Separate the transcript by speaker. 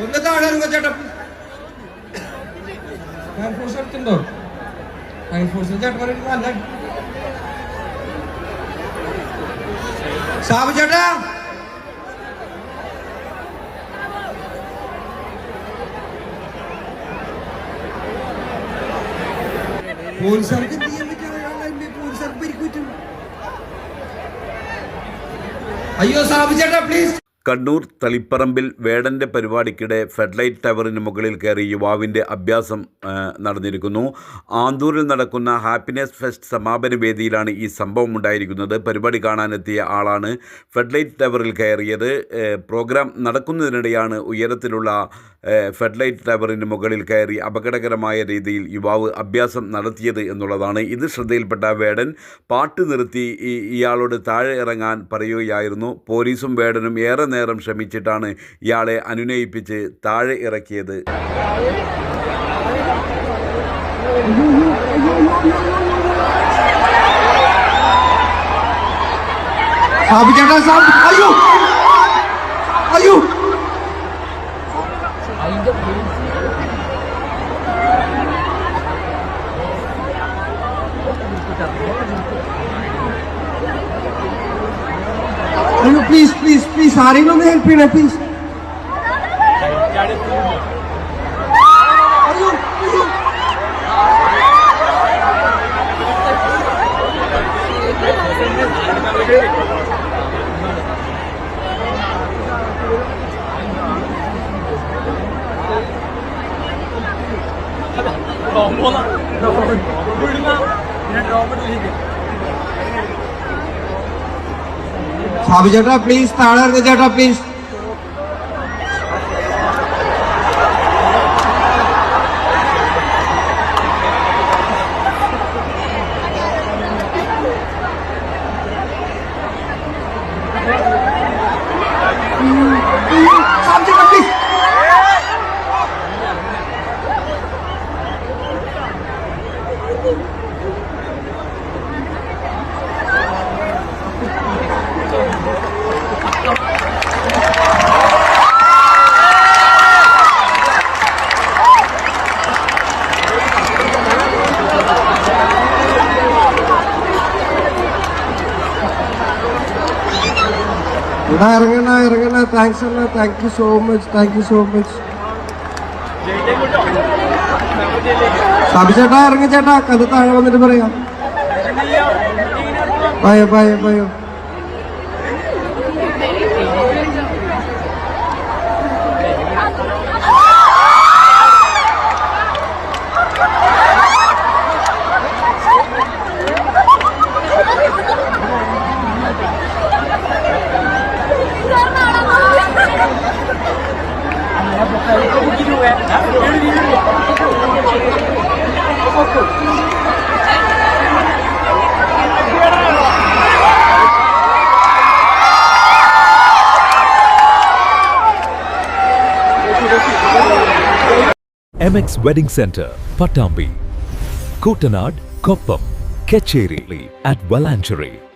Speaker 1: ഒന്ന് താഴെ ചേട്ടാ. ഫയർഫോഴ്സ് എടുത്തുണ്ടോ ഫയർഫോഴ്സ് ചേട്ടന്മാരെ നല്ല സാബു ചേട്ടാ. പോലീസുകാർക്ക് എന്ത് ചെയ്യാൻ പറ്റും പോലീസുകാർക്ക് പരിക്ക് പറ്റും. അയ്യോ സാബു ചേട്ടാ പ്ലീസ്
Speaker 2: കണ്ണൂർ തളിപ്പറമ്പിൽ വേടന്റെ പരിപാടിക്കിടെ ഫെഡ്ലൈറ്റ് ടവറിന് മുകളിൽ കയറി യുവാവിന്റെ അഭ്യാസം നടന്നിരിക്കുന്നു. ആന്തൂരിൽ നടക്കുന്ന ഹാപ്പിനെസ് ഫെസ്റ്റ് സമാപന വേദിയിലാണ് ഈ സംഭവം ഉണ്ടായിരിക്കുന്നത്. പരിപാടി കാണാനെത്തിയ ആളാണ് ഫെഡ്ലൈറ്റ് ടവറിൽ കയറിയത്. പ്രോഗ്രാം നടക്കുന്നതിനിടെയാണ് ഉയരത്തിലുള്ള ഫെഡ്ലൈറ്റ് ടവറിന് മുകളിൽ കയറി അപകടകരമായ രീതിയിൽ യുവാവ് അഭ്യാസം നടത്തിയത് എന്നുള്ളതാണ്. ഇത് ശ്രദ്ധയിൽപ്പെട്ട വേടൻ പാട്ട് നിർത്തി ഇയാളോട് താഴെ ഇറങ്ങാൻ പറയുകയായിരുന്നു. പോലീസും വേടനും ഏറെ നേരം ശ്രമിച്ചിട്ടാണ് ഇയാളെ അനുനയിപ്പിച്ച് താഴെ ഇറക്കിയത്.
Speaker 1: സാബു ചേട്ടാ അയ്യോ! അയ്യോ! അയ്യോ പ്ലീസ് പ്ലീസ് പ്ലീസ് ആരെങ്കിലും ഒന്ന് ഹെൽപ്പ് ചെയ്യണേ പ്ലീസ് അയ്യോ സാബു ചേട്ടാ പ്ലീസ് താഴെ ചേട്ടാ പ്ലീസ് സാബു ചേട്ടാ പ്ലീസ് എടാ ഇറങ്ങണ ഇറങ്ങണ. താങ്ക്സ് അണ്ണ. Thank you so much thank you so much Sabi ചേട്ടാ ഇറങ്ങ ചേട്ടാ. കഥ താഴെ വന്നിട്ട് പറയാം. പയോ പയോ പയോ
Speaker 3: MX Wedding Center, Patambi, Kutanad, Koppam, Kecheri at Valanchery.